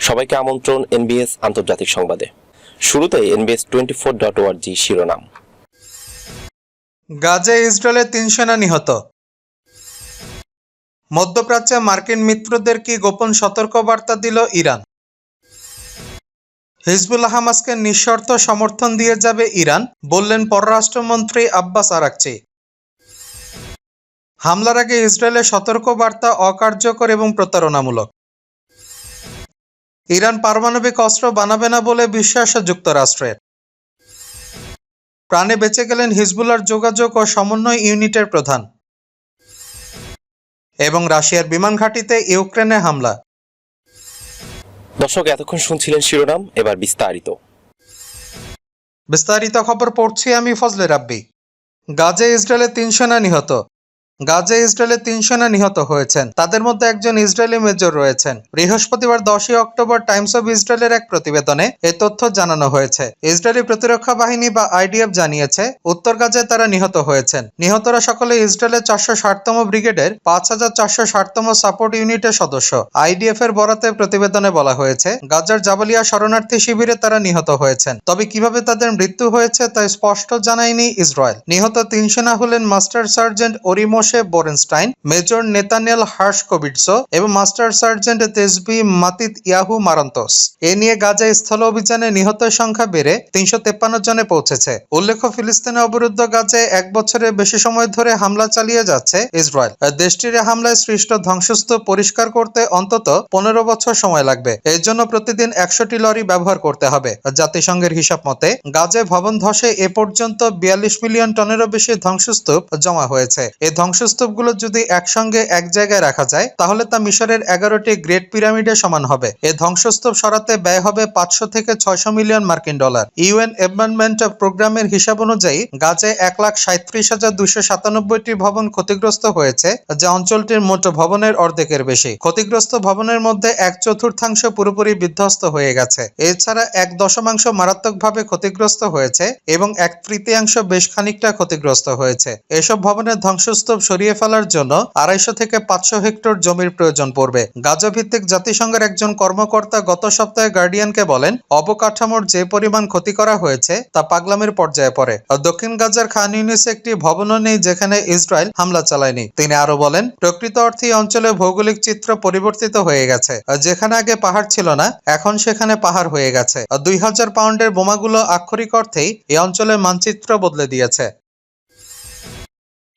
সবাইকে আমন্ত্রণ এনবিএস আন্তর্জাতিক সংবাদে। শুরুতে এনবিএস টোয়েন্টি ফোর ডট ওয়ার্জি শিরোনাম। গাজে ইসরায়েলের তিন সেনা নিহত। মধ্যপ্রাচ্যে মার্কিন মিত্রদের কি গোপন সতর্কবার্তা দিল ইরান? হিজবুল হামাসকে নিঃশর্ত সমর্থন দিয়ে যাবে ইরান, বললেন পররাষ্ট্রমন্ত্রী আব্বাস আরাকচি। হামলার আগে ইসরায়েলের সতর্কবার্তা অকার্যকর এবং প্রতারণামূলক। ইরান পারমাণবিক অস্ত্র বানাবে না বলে বিশ্বাস যুক্তরাষ্ট্রের। প্রাণে বেঁচে গেলেন হিজবুল্লার যোগাযোগ ও সমন্বয় ইউনিটের প্রধান। এবং রাশিয়ার বিমান ঘাঁটিতে ইউক্রেনে হামলা। দর্শক এতক্ষণ শুনছিলেন শিরোনাম এবার বিস্তারিত। বিস্তারিত খবর পড়ছি আমি ফজলে রাব্বি। গাজে ইসরায়েলের তিন সেনা নিহত। গাজে ইসরায়েলের তিন সেনা নিহত হয়েছেন। তাদের মধ্যে একজন ইসরায়েলি মেজর রয়েছেন। বৃহস্পতিবার দশই অক্টোবর টাইমস অব ইসরায়েলের এক প্রতিবেদনে এ তথ্য জানানো হয়েছে। ইসরায়েলি প্রতিরক্ষা বাহিনী বা আইডিএফ জানিয়েছে, উত্তর গাজায় তারা নিহত হয়েছেন। নিহতরা সকলে ইসরায়েলের চারশো ষাটতম ব্রিগেডের পাঁচ হাজার চারশো ষাটতম সাপোর্ট ইউনিটের সদস্য। আইডিএফ এর বরাতে প্রতিবেদনে বলা হয়েছে, গাজার জাবালিয়া শরণার্থী শিবিরে তারা নিহত হয়েছেন। তবে কীভাবে তাদের মৃত্যু হয়েছে তা স্পষ্ট জানায়নি ইসরায়েল। নিহত তিন সেনা হলেন master sergeant Ori Moshe Borenstein, major Netanel Hershkovitz এবং master sergeant Tzvi Matityahu Marantz এ নিয়ে গাজায় স্থল অভিযানে নিহতের সংখ্যা বেড়ে তিনশো তেপ্পান্ন জনে পৌঁছেছে। উল্লেখ্য, ফিলিস্তিনে অবরুদ্ধ গাজায় এক বছরের বেশি সময় ধরে হামলা চালিয়ে যাচ্ছে ইসরায়েল। দেশটির হামলায় সৃষ্ট ধ্বংসস্তূপ পরিষ্কার করতে অন্তত পনেরো বছর সময় লাগবে। এর জন্য প্রতিদিন একশোটি লরি ব্যবহার করতে হবে। জাতিসংঘের হিসাব মতে, গাজায় ভবন ধসে এ পর্যন্ত বিয়াল্লিশ মিলিয়ন টনেরও বেশি ধ্বংসস্তূপ জমা হয়েছে। এই ধ্বংসস্তূপগুলো যদি একসঙ্গে এক জায়গায় রাখা যায়, তাহলে তা মিশরের এগারোটি গ্রেট পিরামিডের সমান হবে। এই ধ্বংসস্তূপ সরাতে ব্যয় হবে পাঁচশো থেকে ছয়শো মিলিয়ন মার্কিন ডলার। ইউএন এনভায়রনমেন্ট প্রোগ্রামের হিসাব অনুযায়ী গাজায় এক লাখ সাঁত্রিশ হাজার দুশো সাতানব্বইটি ভবন ক্ষতিগ্রস্ত হয়েছে, যা অঞ্চলটির মোট ভবনের অর্ধেকের বেশি। ক্ষতিগ্রস্ত ভবনের মধ্যে এক চতুর্থাংশ পুরোপুরি বিধ্বস্ত হয়ে গেছে। এছাড়া এক দশমাংশ মারাত্মকভাবে ক্ষতিগ্রস্ত হয়েছে এবং এক তৃতীয়াংশ বেশ খানিকটা ক্ষতিগ্রস্ত হয়েছে। এসব ভবনের ধ্বংসস্তূপ সরিয়ে ফেলার জন্য আড়াইশো থেকে পাঁচশো হেক্টর জমির প্রয়োজন পড়বে। গাজা ভিত্তিক জাতিসংঘের একজন কর্মকর্তা গত সপ্তাহে গার্ডিয়ানকে বলেন, অবকাঠামোর যে পরিমাণ ক্ষতি করা হয়েছে, তা পাগলামের পর্যায়ে পড়ে। দক্ষিণ গাজার খান ইউনিসে একটি ভবনও নেই যেখানে ইসরায়েল হামলা চালায়নি। তিনি আরও বলেন, প্রকৃত অর্থে অঞ্চলে ভৌগোলিক চিত্র পরিবর্তিত হয়ে গেছে। যেখানে আগে পাহাড় ছিল না, এখন সেখানে পাহাড় হয়ে গেছে। দুই হাজার পাউন্ডের বোমাগুলো আক্ষরিক অর্থেই এই অঞ্চলের মানচিত্র বদলে দিয়েছে।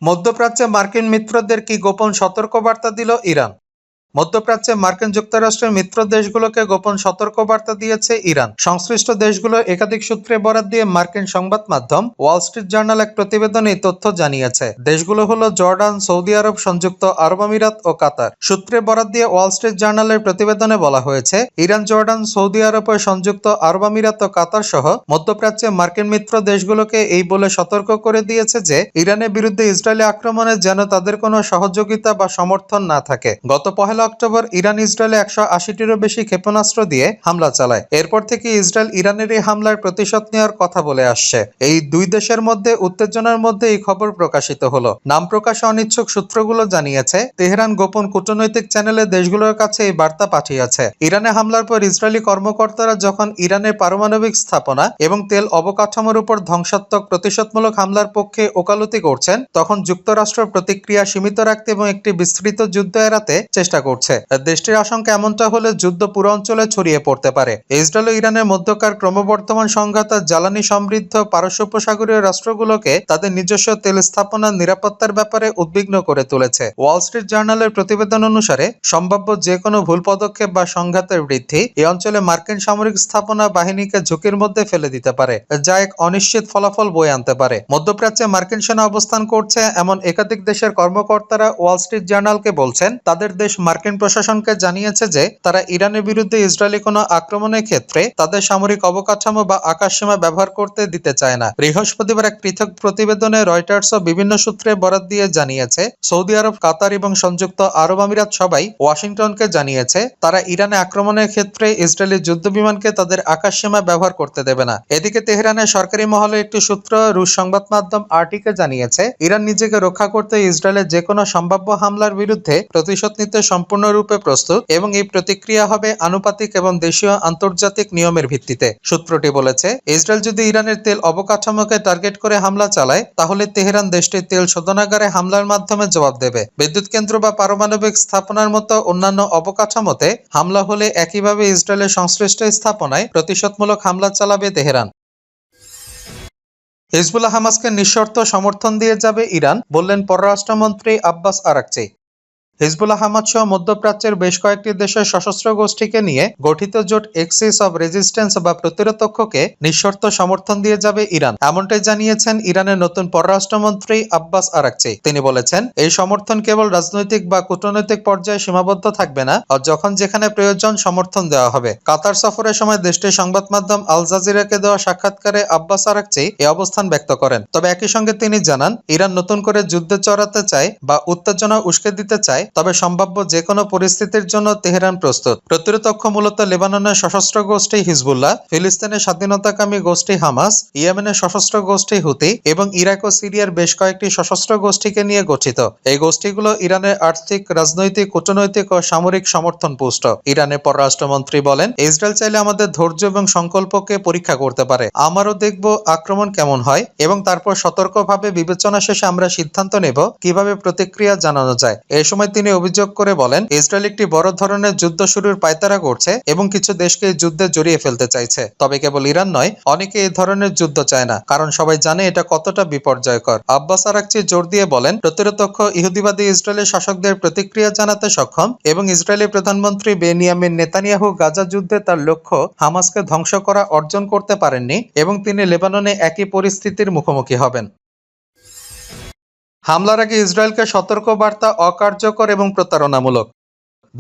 মধ্যপ্রাচ্যে মার্কিন মিত্রদের কি গোপন সতর্কবার্তা দিল ইরান? মধ্যপ্রাচ্যে মার্কিন যুক্তরাষ্ট্রের মিত্র দেশগুলোকে গোপন সতর্কবার্তা দিয়েছে ইরান। সংশ্লিষ্ট দেশগুলো একাধিক সূত্রে বরাত দিয়ে মার্কিন সংবাদ মাধ্যম ওয়াল স্ট্রিট জার্নাল এক প্রতিবেদনে তথ্য জানিয়েছে। দেশগুলো হলো জর্ডান, সৌদি আরব, সংযুক্ত আরব আমিরাত ও কাতার। সূত্রে বরাত দিয়ে ওয়াল স্ট্রিট জার্নালের প্রতিবেদনে বলা হয়েছে, ইরান, জর্ডান, সৌদি আরব ও সংযুক্ত আরব আমিরাত ও কাতার সহ মধ্যপ্রাচ্যে মার্কিন মিত্র দেশগুলোকে এই বলে সতর্ক করে দিয়েছে যে, ইরানের বিরুদ্ধে ইসরায়েলি আক্রমণে যেন তাদের কোনো সহযোগিতা বা সমর্থন না থাকে। গত পহেলা অক্টোবর ইরান ইসরায়েলে একশো আশিটিরও বেশি ক্ষেপণাস্ত্র দিয়ে হামলা চালায়। এরপর থেকে ইসরায়েল ইরানের এই হামলার প্রতিশোধ নেওয়ার কথা বলে আসছে। এই দুই দেশের মধ্যে উত্তেজনার মধ্যে এই খবর প্রকাশিত হলো। নাম প্রকাশে অনিচ্ছুক সূত্রগুলো জানিয়েছে, তেহরান গোপন কূটনৈতিক চ্যানেলে দেশগুলোর কাছে এই বার্তা পাঠিয়েছে। ইরানে হামলার পর ইসরায়েলি কর্মকর্তারা যখন ইরানের পারমাণবিক স্থাপনা এবং তেল অবকাঠামোর উপর ধ্বংসাত্মক প্রতিশোধমূলক হামলার পক্ষে ওকালতি করছেন, তখন যুক্তরাষ্ট্র প্রতিক্রিয়া সীমিত রাখতে এবং একটি বিস্তৃত যুদ্ধ এড়াতে চেষ্টা করছে। দেশটির আশঙ্কা এমনটা হলে যুদ্ধ পুরো অঞ্চলে ছড়িয়ে পড়তে পারে। ইসরায়েল ও ইরানের মধ্যকার ক্রমবর্ধমান সংঘাত আর জ্বালানি সমৃদ্ধ পারস্য উপসাগরীয় রাষ্ট্রগুলোকে তাদের নিজস্ব তেল স্থাপনার নিরাপত্তার ব্যাপারে উদ্বিগ্ন করে তুলেছে। ওয়াল স্ট্রিট জার্নালের প্রতিবেদন অনুসারে, সম্ভাব্য যে কোনো ভুল পদক্ষেপ বা সংঘাতের বৃদ্ধি এই অঞ্চলে মার্কিন সামরিক স্থাপনা বাহিনীকে ঝুঁকির মধ্যে ফেলে দিতে পারে, যা এক অনিশ্চিত ফলাফল বয়ে আনতে পারে। মধ্যপ্রাচ্যে মার্কিন সেনা অবস্থান করছে, এমন একাধিক দেশের কর্মকর্তারা ওয়াল স্ট্রিট জার্নালকে বলছেন, তাদের দেশ মার্কিন প্রশাসনকে জানিয়েছে যে, তারা ইরানের বিরুদ্ধে ইসরায়েলি কোনো আক্রমণের ক্ষেত্রে তাদের সামরিক অবকাঠামো বা আকাশসীমা ব্যবহার করতে দিতে চায় না। বৃহস্পতিবার এক পৃথক প্রতিবেদনে রয়টার্স ও বিভিন্ন সূত্রে বরাত দিয়ে জানিয়েছে, সৌদি আরব, কাতার এবং সংযুক্ত আরব আমিরাত সবাই ওয়াশিংটনকে জানিয়েছে, তারা ইরানে আক্রমণের ক্ষেত্রে ইসরায়েলি যুদ্ধ বিমানকে তাদের আকাশসীমা ব্যবহার করতে দেবে না। এদিকে তেহরানের সরকারি মহলে একটি সূত্র রুশ সংবাদ মাধ্যম আর্টিকে জানিয়েছে, ইরান নিজেকে রক্ষা করতে ইসরায়েলের যে কোনো সম্ভাব্য হামলার বিরুদ্ধে প্রতিশোধ নিতে সম্পূর্ণ সম্পূর্ণরূপে প্রস্তুত এবং এই প্রতিক্রিয়া হবে আনুপাতিক এবং দেশীয় আন্তর্জাতিক নিয়মের ভিত্তিতে। সূত্রটি বলেছে, ইসরায়েল যদি ইরানের তেল অবকাঠামোকে টার্গেট করে হামলা চালায়, তাহলে তেহরান দেশটির তেল শোধনাগারে হামলার মাধ্যমে জবাব দেবে। বিদ্যুৎ কেন্দ্র বা পারমাণবিক স্থাপনার মতো অন্যান্য অবকাঠামোতে হামলা হলে একইভাবে ইসরায়েলের সংশ্লিষ্ট স্থাপনায় প্রতিশোধমূলক হামলা চালাবে তেহরান। হিজবুল্লাহ হামাসকে নিঃশর্ত সমর্থন দিয়ে যাবে ইরান, বললেন পররাষ্ট্রমন্ত্রী আব্বাস আরাকচি। হিজবুল্লাহ হামাদ সহ মধ্যপ্রাচ্যের বেশ কয়েকটি দেশের সশস্ত্র গোষ্ঠীকে নিয়ে গঠিত জোট এক্সিস অব রেজিস্ট্যান্স বা প্রতিরোধককে নিঃশর্ত সমর্থন দিয়ে যাবে ইরান। এমনটাই জানিয়েছেন ইরানের নতুন পররাষ্ট্রমন্ত্রী আব্বাস আরাকচি। তিনি বলেছেন, এই সমর্থন কেবল রাজনৈতিক বা কূটনৈতিক পর্যায়ে সীমাবদ্ধ থাকবে না, আর যখন যেখানে প্রয়োজন সমর্থন দেওয়া হবে। কাতার সফরের সময় দেশটির সংবাদ মাধ্যম আল জাজিরাকে দেওয়া সাক্ষাৎকারে আব্বাস আরাকচি এ অবস্থান ব্যক্ত করেন। তবে একই সঙ্গে তিনি জানান, ইরান নতুন করে যুদ্ধে চড়াতে চায় বা উত্তেজনা উস্কে দিতে চায় তবে সম্ভাব্য যে কোনো পরিস্থিতির জন্য তেহরান প্রস্তুত। প্রতিরোধক্ষ মূলত লেবাননের সশস্ত্র গোষ্ঠী হিজবুল্লাহ, ফিলিস্তিনের স্বাধীনতাকামী গোষ্ঠী হামাস, ইয়েমেনের সশস্ত্র গোষ্ঠী হুতি এবং ইরাক ও সিরিয়ার বেশ কয়েকটি সশস্ত্র গোষ্ঠীকে নিয়ে গঠিত। এই গোষ্ঠীগুলো ইরানের আর্থিক, রাজনৈতিক, কূটনৈতিক ও সামরিক সমর্থন পুষ্ট ইরানের পররাষ্ট্রমন্ত্রী বলেন, ইসরায়েল চাইলে আমাদের ধৈর্য এবং সংকল্পকে পরীক্ষা করতে পারে। আমারও দেখব আক্রমণ কেমন হয় এবং তারপর সতর্কভাবে বিবেচনা শেষে আমরা সিদ্ধান্ত নেব কীভাবে প্রতিক্রিয়া জানানো যায়। এই সময় তিনি অভিযোগ করে বলেন, ইসরায়েল একটি বড় ধরনের যুদ্ধ শুরুর পায়তারা করছে এবং কিছু দেশকে যুদ্ধে জড়িয়ে ফেলতে চাইছে। তবে কেবল ইরান নয়, অনেকে এই ধরনের যুদ্ধ চায় না, কারণ সবাই জানে এটা কতটা বিপর্যয়কর। আব্বাস আরাকচি জোর দিয়ে বলেন প্রতিরোধক্ষ ইহুদিবাদী ইসরায়েলের শাসকদের প্রতিক্রিয়া জানাতে সক্ষম এবং ইসরায়েলি প্রধানমন্ত্রী বেনিয়ামিন নেতানিয়াহু গাজা যুদ্ধে তার লক্ষ্য হামাসকে ধ্বংস করা অর্জন করতে পারেননি এবং তিনি লেবাননে একই পরিস্থিতির মুখোমুখি হবেন। হামলার আগে ইসরায়েলকে সতর্ক বার্তা অকার্যকর এবং প্রতারণামূলক।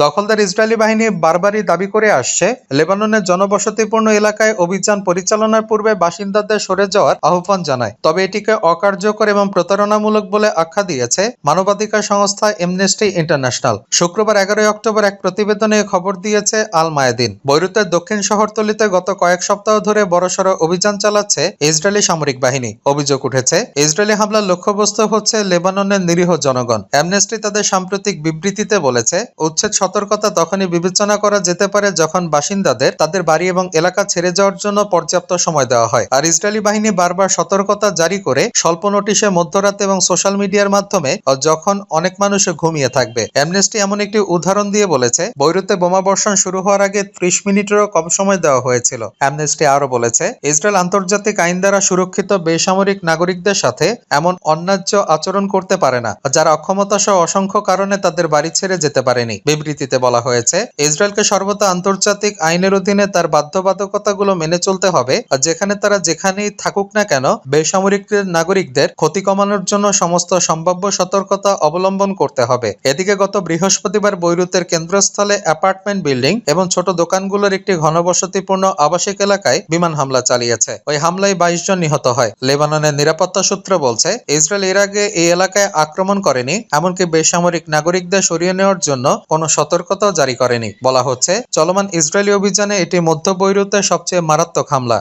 দখলদার ইসরায়েলি বাহিনী বারবারই দাবি করে আসছে, লেবাননের জনবসতিপূর্ণ এলাকায় অভিযান পরিচালনার পূর্বে বাসিন্দাদের সরে যাওয়ার আহ্বান জানায়। তবে এটিকে অকার্যকর এবং প্রতারণামূলক বলে আখ্যা দিয়েছে মানবাধিকার সংস্থা এমনেস্টি ইন্টারন্যাশনাল শুক্রবার এগারোই অক্টোবর এক প্রতিবেদনে খবর দিয়েছে আল মায়াদিন বৈরুতের দক্ষিণ শহরতলিতে গত কয়েক সপ্তাহ ধরে বড়সড় অভিযান চালাচ্ছে ইসরায়েলি সামরিক বাহিনী। অভিযোগ উঠেছে, ইসরায়েলি হামলার লক্ষ্যবস্তু হচ্ছে লেবাননের নিরীহ জনগণ। অ্যামনেস্টি তাদের সাম্প্রতিক বিবৃতিতে বলেছে, উচ্ছেদ সতর্কতা তখনই বিবেচনা করা যেতে পারে যখন বাসিন্দাদের তাদের বাড়ি এবং এলাকা ছেড়ে যাওয়ার জন্য পর্যাপ্ত সময় দেওয়া হয়। আর ইসরায়েলি বাহিনী বারবার সতর্কতা জারি করে স্বল্প নোটিশে মধ্যরাতে এবং সোশ্যাল মিডিয়ার মাধ্যমে যখন অনেক মানুষ ঘুমিয়ে থাকবে। অ্যামনেস্টি এমন একটি উদাহরণ দিয়ে বলেছে, বৈরুতে বোমাবর্ষণ শুরু হওয়ার আগে ত্রিশ মিনিটেরও কম সময় দেওয়া হয়েছিল। অ্যামনেস্টি আরও বলেছে, ইসরায়েল আন্তর্জাতিক আইন দ্বারা সুরক্ষিত বেসামরিক নাগরিকদের সাথে এমন অন্যায্য আচরণ করতে পারে না, যারা অক্ষমতা সহ অসংখ্য কারণে তাদের বাড়ি ছেড়ে যেতে পারেনি। বিবৃতিতে বলা হয়েছে, ইসরায়েলকে সর্বদা আন্তর্জাতিক আইনের অধীনে তার বাধ্যবাধকতাগুলো মেনে চলতে হবে, আর যেখানে তারা যেখানেই থাকুক না কেন বেসামরিক নাগরিকদের ক্ষতি কমানোর জন্য সমস্ত সম্ভাব্য সতর্কতা অবলম্বন করতে হবে। এদিকে গত বৃহস্পতিবার বৈরুতের কেন্দ্রস্থলে অ্যাপার্টমেন্ট বিল্ডিং এবং ছোট দোকানগুলোর একটি ঘনবসতিপূর্ণ আবাসিক এলাকায় বিমান হামলা চালিয়েছে। ওই হামলায় বাইশ জন নিহত হয়। লেবাননের নিরাপত্তা সূত্র বলছে, ইসরায়েল এর আগে এই এলাকায় আক্রমণ করেনি, এমনকি বেসামরিক নাগরিকদের সরিয়ে নেওয়ার জন্য কোনো সতর্কতাও জারি করেনি। বলা হচ্ছে, চলমান ইসরায়েলি অভিযানে এটি মধ্য বৈরুতে সবচেয়ে মারাত্মক হামলা।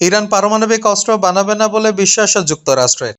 ইরান পারমাণবিক অস্ত্র বানাবে না বলে বিশ্বাস যুক্তরাষ্ট্রের।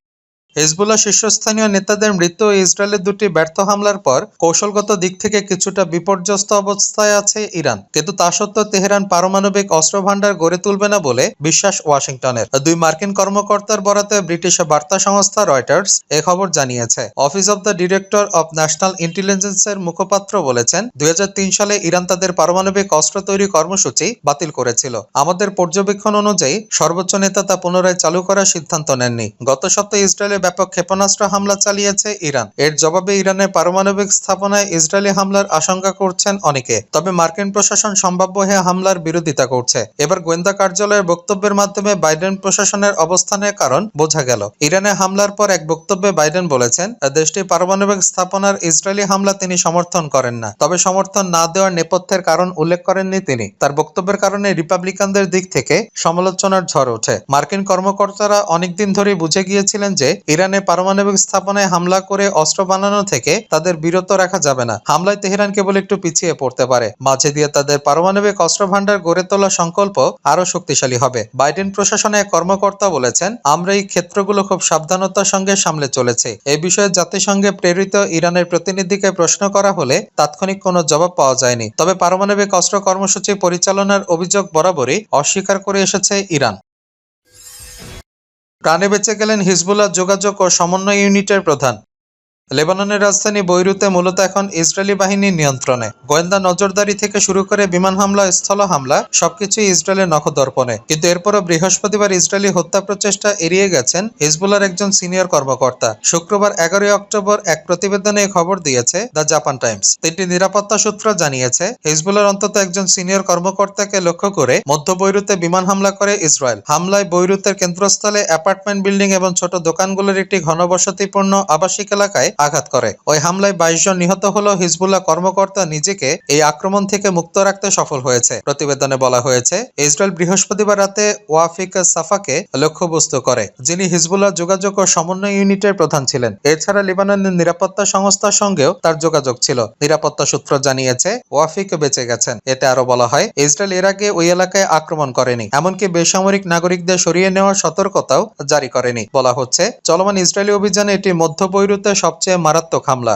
হিজবুল্লাহ শীর্ষস্থানীয় নেতাদের মৃত্যু ইসরায়েলের দুটি ব্যর্থ হামলার পর কৌশলগত দিক থেকে কিছুটা বিপর্যস্ত অবস্থায় আছে ইরান। কিন্তু তা সত্ত্বেও তেহরান পারমাণবিক অস্ত্র ভান্ডার গড়ে তুলবে না বলে বিশ্বাস ওয়াশিংটনের। দুই মার্কিন কর্মকর্তার বরাতে ব্রিটিশ বার্তা সংস্থা রয়টার্স এ খবর জানিয়েছে। Office of the director of national ইন্টেলিজেন্সের মুখপাত্র বলেছেন, দুই হাজার তিন সালে ইরান তাদের পারমাণবিক অস্ত্র তৈরি কর্মসূচি বাতিল করেছিল। আমাদের পর্যবেক্ষণ অনুযায়ী সর্বোচ্চ নেতা তা পুনরায় চালু করার সিদ্ধান্ত নেননি। গত সপ্তাহে ইসরায়েলে ব্যাপক ক্ষেপণাস্ত্র হামলা চালিয়েছে ইরান। এর জবাবে ইরানের পারমাণবিক স্থাপনায় ইসরায়েলি হামলার আশঙ্কা করছেন অনেকে। তবে মার্কিন প্রশাসন সম্ভাব্য হয়ে হামলার বিরোধিতা করছে। এবার গোয়েন্দা কার্যালয়ের বক্তব্যের মাধ্যমে বাইডেন প্রশাসনের অবস্থানের কারণ বোঝা গেল। ইরানে হামলার পর এক বক্তব্যে বাইডেন বলেছেন দেশটির পারমাণবিক স্থাপনার ইসরায়েলি হামলা তিনি সমর্থন করেন না। তবে সমর্থন না দেওয়ার নেপথ্যের কারণ উল্লেখ করেননি তিনি। তার বক্তব্যের কারণে রিপাবলিকানদের দিক থেকে সমালোচনার ঝড় ওঠে। মার্কিন কর্মকর্তারা অনেকদিন ধরেই বুঝে গিয়েছিলেন যে ইরানে পারমাণবিক স্থাপনায় হামলা করে অস্ত্র বানানো থেকে তাদের বিরত রাখা যাবে না। হামলায় তেহরান কেবল একটু পিছিয়ে পড়তে পারে। মাঝে দিয়ে তাদের পারমাণবিক অস্ত্র ভান্ডার গড়ে তোলা সংকল্প আরও শক্তিশালী হবে। বাইডেন প্রশাসনে এক কর্মকর্তা বলেছেন, আমরা এই ক্ষেত্রগুলো খুব সাবধানতার সঙ্গে সামলে চলেছে। এই বিষয়ে জাতিসংঘে প্রেরিত ইরানের প্রতিনিধিকে প্রশ্ন করা হলে তাৎক্ষণিক কোনো জবাব পাওয়া যায়নি। তবে পারমাণবিক অস্ত্র কর্মসূচি পরিচালনার অভিযোগ বরাবরই অস্বীকার করে এসেছে ইরান। প্রাণে বেঁচে গেলেন হিজবুল্লাহ যোগাযোগ ও সমন্বয় ইউনিটের প্রধান। লেবাননের রাজধানী বৈরুতে মূলত এখন ইসরায়েলি বাহিনীর নিয়ন্ত্রণে। গোয়েন্দা নজরদারি থেকে শুরু করে বিমান হামলা, স্থল হামলা সবকিছুই ইসরায়েলের নখদর্পণে। কিন্তু এরপরও বৃহস্পতিবার ইসরায়েলি হত্যা প্রচেষ্টা এড়িয়ে গেছেন হিজবুলার একজন সিনিয়র কর্মকর্তা। শুক্রবার এগারোই অক্টোবর এক প্রতিবেদনে এই খবর দিয়েছে দ্য জাপান টাইমস। তিনটি নিরাপত্তা সূত্র জানিয়েছে হিজবুলার অন্তত একজন সিনিয়র কর্মকর্তাকে লক্ষ্য করে মধ্য বৈরুতে বিমান হামলা করে ইসরায়েল। হামলায় বৈরুতের কেন্দ্রস্থলে অ্যাপার্টমেন্ট বিল্ডিং এবং ছোট দোকানগুলোর একটি ঘনবসতিপূর্ণ আবাসিক এলাকায় আঘাত করে। ওই হামলায় বাইশ জন নিহত হলো হিজবুল্লাহ কর্মকর্তা নিজেকে এই আক্রমণ থেকে মুক্ত রাখতে সফল হয়েছে। প্রতিবেদনে বলা হয়েছে, ইসরায়েল বৃহস্পতিবার রাতে ওয়াফিক সাফাকে লক্ষ্যবস্তু করে, যিনি হিজবুল্লাহ যোগাযোগ ও সমন্বয় ইউনিটের প্রধান ছিলেন। এছাড়া লিবাননের নিরাপত্তা সংস্থার সঙ্গেও তার যোগাযোগ ছিল। নিরাপত্তা সূত্র জানিয়েছে, ওয়াফিক বেঁচে গেছেন। এতে আরও বলা হয়, ইসরায়েল এর আগে ওই এলাকায় আক্রমণ করেনি, এমনকি বেসামরিক নাগরিকদের সরিয়ে নেওয়ার সতর্কতাও জারি করেনি। বলা হচ্ছে, চলমান ইসরায়েলি অভিযানে এটি মধ্য বৈরুতে সবচেয়ে মারাত্মক হামলা।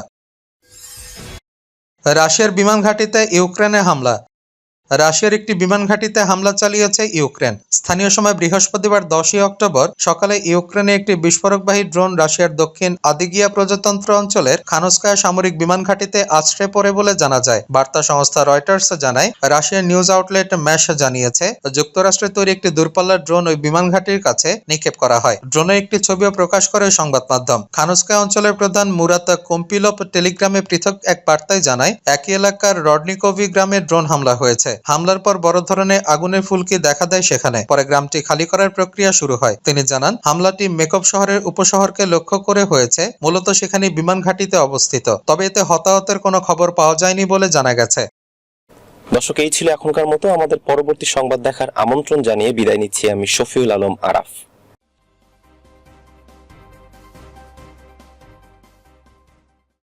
রাশিয়ার বিমান ঘাঁটিতে ইউক্রেনে হামলা। রাশিয়ার একটি বিমান ঘাঁটিতে হামলা চালিয়েছে ইউক্রেন। স্থানীয় সময় বৃহস্পতিবার দশই অক্টোবর সকালে ইউক্রেনে একটি বিস্ফোরকবাহী ড্রোন রাশিয়ার দক্ষিণ আদিগিয়া প্রজাতন্ত্র অঞ্চলের খানস্কায়া সামরিক বিমান ঘাঁটিতে আছড়ে পড়ে বলে জানা যায়। বার্তা সংস্থা রয়টার্স জানায়, রাশিয়ার নিউজ আউটলেট ম্যাশ জানিয়েছে যুক্তরাষ্ট্রের তৈরি একটি দূরপাল্লার ড্রোন ওই বিমান ঘাঁটির কাছে নিক্ষেপ করা হয়। ড্রোনের একটি ছবিও প্রকাশ করে সংবাদ মাধ্যম খানস্কায়া অঞ্চলের প্রধান মুরাত কম্পিলপ টেলিগ্রামে পৃথক এক বার্তায় জানায়, একই এলাকার রডনিকোভি গ্রামে ড্রোন হামলা হয়েছে। হামলার পর বড় ধরনের আগুনের ফুলকি দেখা দেয় সেখানে। পরে গ্রামটি খালি করার প্রক্রিয়া শুরু হয়। তিনি জানান, হামলাটি মেকপ শহরের উপশহরকে লক্ষ্য করে হয়েছে। মূলত সেখানে বিমান ঘাটিতে অবস্থিত। তবে এতে হতাহতের কোনো খবর পাওয়া যায়নি বলে জানা গেছে। দর্শক, এই ছিল এখনকার মতো। আমাদের পরবর্তী সংবাদ দেখার আমন্ত্রণ জানিয়ে বিদায় নিচ্ছি আমি শফিউল আলম আরাফ।